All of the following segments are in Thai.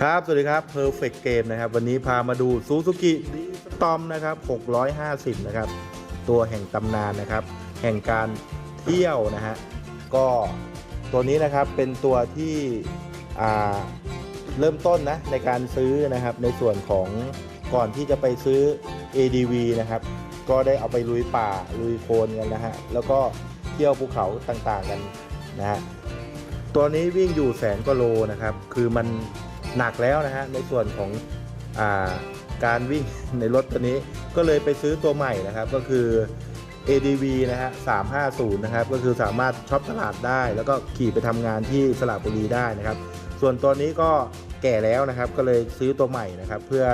ครับ สวัสดีครับ Perfect Game นะครับ วันนี้พามาดู Suzuki d s t o r m นะครับ 650 นะครับ ตัวแห่งตำนานนะครับ แห่งการเที่ยวนะฮะ ก็ตัวนี้นะครับเป็นตัวที่เริ่มต้นนะในการซื้อนะครับ ในส่วนของก่อนที่จะไปซื้อ ADV นะครับ ก็ได้เอาไปลุยป่าลุยโคลนกันนะฮะ แล้วก็เที่ยวภูเขาต่างๆกันนะฮะ ตัวนี้วิ่งอยู่แสนกว่าโลนะครับ คือมัน หนักแล้วนะฮะในส่วนของอาการวิ่งในรถตัวนี้ก็เลยไปซื้อตัวใหม่นะครับก็คือ ADV นะฮะ350 นะครับ ก็คือสามารถช็อปตลาดได้ แล้วก็ขี่ไปทำงานที่สระบุรีได้นะครับ ส่วนตัวนี้ก็แก่แล้วนะครับ ก็เลยซื้อตัวใหม่นะครับ เพื่อ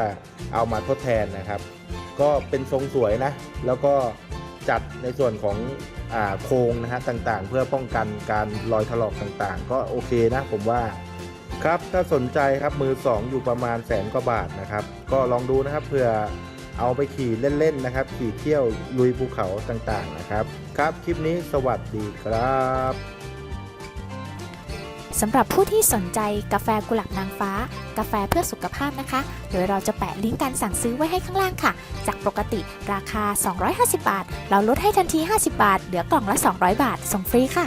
เอามาทดแทนนะครับ ก็เป็นทรงสวยนะ แล้วก็จัดในส่วนของอโครงนะฮะต่างๆ เพื่อป้องกันการรอยถลอกต่างๆ ก็โอเคนะผมว่า ครับถ้าสนใจครับมือ 2 อยู่ประมาณแสนกว่าบาทนะครับ ก็ลองดูนะครับเผื่อเอาไปขี่เล่นๆนะครับ ขี่เที่ยวลุยภูเขาต่างๆนะครับ ครับคลิปนี้สวัสดีครับสำหรับผู้ที่สนใจกาแฟกุหลาบนางฟ้า กาแฟเพื่อสุขภาพนะคะ โดยเราจะแปะลิงก์การสั่งซื้อไว้ให้ข้างล่างค่ะ จากปกติราคา 250 บาท เราลดให้ทันที 50 บาท เหลือกล่องละ 200 บาท ส่งฟรีค่ะ